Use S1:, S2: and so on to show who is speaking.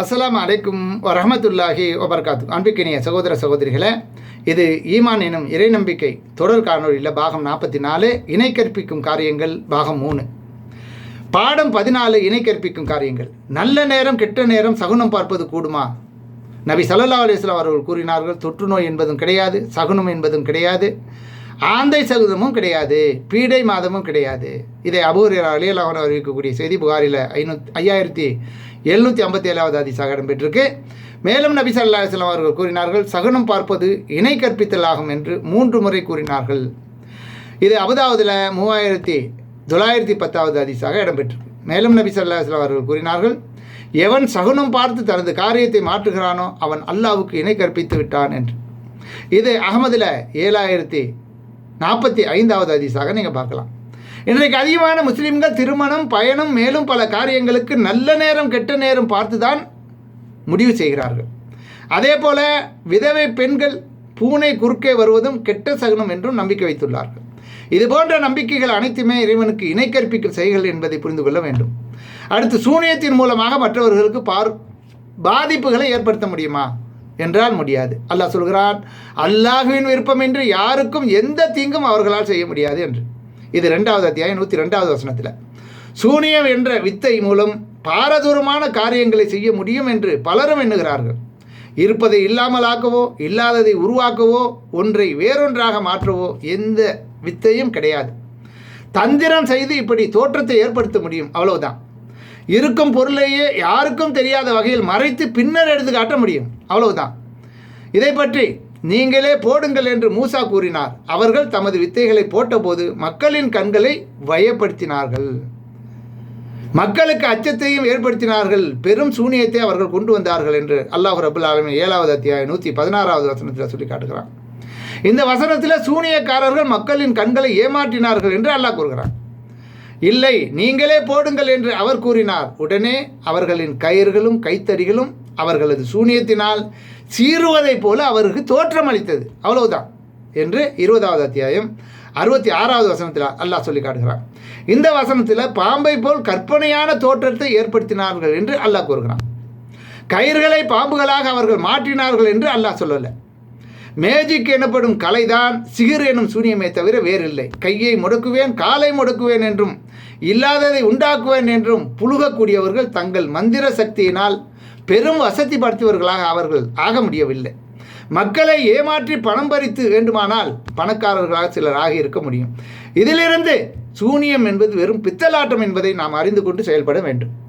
S1: அஸ்லாம் அலைக்கும் வரமத்துல்லாஹி வபர்காத்து. அன்பிக்கினிய சகோதர சகோதரிகளே இது ஈமான் எனும் இறை நம்பிக்கை தொடர் காணொலியில் பாகம் நாற்பத்தி நாலு இணை கற்பிக்கும் காரியங்கள் பாகம் மூணு. பாடம் பதினாலு இணை கற்பிக்கும் காரியங்கள். நல்ல நேரம் கெட்ட நேரம் சகுனம் பார்ப்பது கூடுமா? நபி சல்லா அலைஹி அவர்கள் கூறினார்கள் தொற்று நோய் என்பதும் கிடையாது சகுனம் என்பதும் கிடையாது. ஆந்தை சகுதமும் கிடையாது பீடை மாதமும் கிடையாது. இதை அபூரியர் அலியலாவன் அறிவிக்கக்கூடிய செய்தி புகாரில் ஐநூத் ஐயாயிரத்தி எழுநூற்றி ஐம்பத்தி ஏழாவது அதிசாக இடம்பெற்றிருக்கு. மேலும் நபி சல்லா அலைஹி அவர்கள் கூறினார்கள் சகுனம் பார்ப்பது இணை கற்பித்தல் ஆகும் என்று மூன்று முறை கூறினார்கள். இது அபுதாவதில் மூவாயிரத்தி தொள்ளாயிரத்தி பத்தாவது அதிசாக இடம்பெற்றிருக்கு. மேலும் நபி சல்லா அலைஹி அவர்கள் கூறினார்கள் எவன் சகுனம் பார்த்து தனது காரியத்தை மாற்றுகிறானோ அவன் அல்லாவுக்கு இணை கற்பித்து விட்டான் என்று. இது அகமதில் ஏழாயிரத்தி நாற்பத்தி ஐந்தாவது அதிசாக நீங்கள் பார்க்கலாம். இன்றைக்கு அதிகமான முஸ்லீம்கள் திருமணம் பயணம் மேலும் பல காரியங்களுக்கு நல்ல நேரம் கெட்ட நேரம் பார்த்து தான் முடிவு செய்கிறார்கள். அதே போல விதவை பெண்கள் பூனை குறுக்கே வருவதும் கெட்ட சகுனம் என்றும் நம்பிக்கை வைத்துள்ளார்கள். இது போன்ற நம்பிக்கைகள் அனைத்துமே இறைவனுக்கு இணை கற்பிக்கும் செயல்கள் என்பதை புரிந்து கொள்ள வேண்டும். அடுத்து சூனியத்தின் மூலமாக மற்றவர்களுக்கு பார் பாதிப்புகளை ஏற்படுத்த முடியுமா? என்றால் முடியாது. அல்லாஹ் சொல்கிறான் அல்லாஹுவின் என்று யாருக்கும் எந்த தீங்கும் அவர்களால் செய்ய முடியாது என்று. இது ரெண்டாவது அத்தியாயம் நூற்றி ரெண்டாவது வசனத்தில். சூனியம் என்ற வித்தை மூலம் பாரதூரமான காரியங்களை செய்ய முடியும் என்று பலரும் எண்ணுகிறார்கள். இருப்பதை இல்லாமலாக்கவோ இல்லாததை உருவாக்கவோ ஒன்றை வேறொன்றாக மாற்றவோ எந்த வித்தையும் கிடையாது. தந்திரம் செய்து இப்படி தோற்றத்தை ஏற்படுத்த முடியும். அவ்வளவுதான். இருக்கும் பொருளையே யாருக்கும் தெரியாத வகையில் மறைத்து பின்னர் எடுத்து காட்ட முடியும். அவ்வளவுதான். இதை பற்றி நீங்களே போடுங்கள் என்று மூசா கூறினார். அவர்கள் தமது வித்தைகளை போட்டபோது மக்களின் கண்களை வயப்படுத்தினார்கள். மக்களுக்கு அச்சத்தையும் ஏற்படுத்தினார்கள். பெரும் சூனியத்தை அவர்கள் கொண்டு வந்தார்கள் என்று அல்லாஹ் ரபுல் ஆலமின் ஏழாவது அத்தியாயம் நூற்றி பதினாறாவது வசனத்தில் சொல்லி காட்டுகிறான். இந்த வசனத்தில் சூனியக்காரர்கள் மக்களின் கண்களை ஏமாற்றினார்கள் என்று அல்லாஹ் கூறுகிறான். இல்லை நீங்களே போடுங்கள் என்று அவர் கூறினார். உடனே அவர்களின் கயிர்களும் கைத்தறிகளும் அவர்களது சூனியத்தினால் சீறுவதைப் போல அவருக்கு தோற்றம் அளித்தது. அவ்வளவுதான் என்று இருபதாவது அத்தியாயம் அறுபத்தி ஆறாவது வசனத்தில் அல்லாஹ் சொல்லி காட்டுகிறான். இந்த வசனத்தில் பாம்பை போல் கற்பனையான தோற்றத்தை ஏற்படுத்தினார்கள் என்று அல்லாஹ் கூறுகிறான். கயிறுகளை பாம்புகளாக அவர்கள் மாற்றினார்கள் என்று அல்லாஹ் சொல்லலை. மேஜிக் எனப்படும் கலைதான் சிகிர் எனும் சூனியமே தவிர வேறில்லை. கையை முடக்குவேன் காலை முடக்குவேன் என்றும் இல்லாததை உண்டாக்குவேன் என்றும் புழுகக்கூடியவர்கள் தங்கள் மந்திர சக்தியினால் பெரும் வசதி படுத்தியவர்களாக அவர்கள் ஆக முடியவில்லை. மக்களை ஏமாற்றி பணம் பறித்து வேண்டுமானால் பணக்காரர்களாக சிலர் ஆகி இருக்க முடியும். இதிலிருந்து சூனியம் என்பது வெறும் பித்தலாட்டம் என்பதை நாம் அறிந்து கொண்டு செயல்பட வேண்டும்.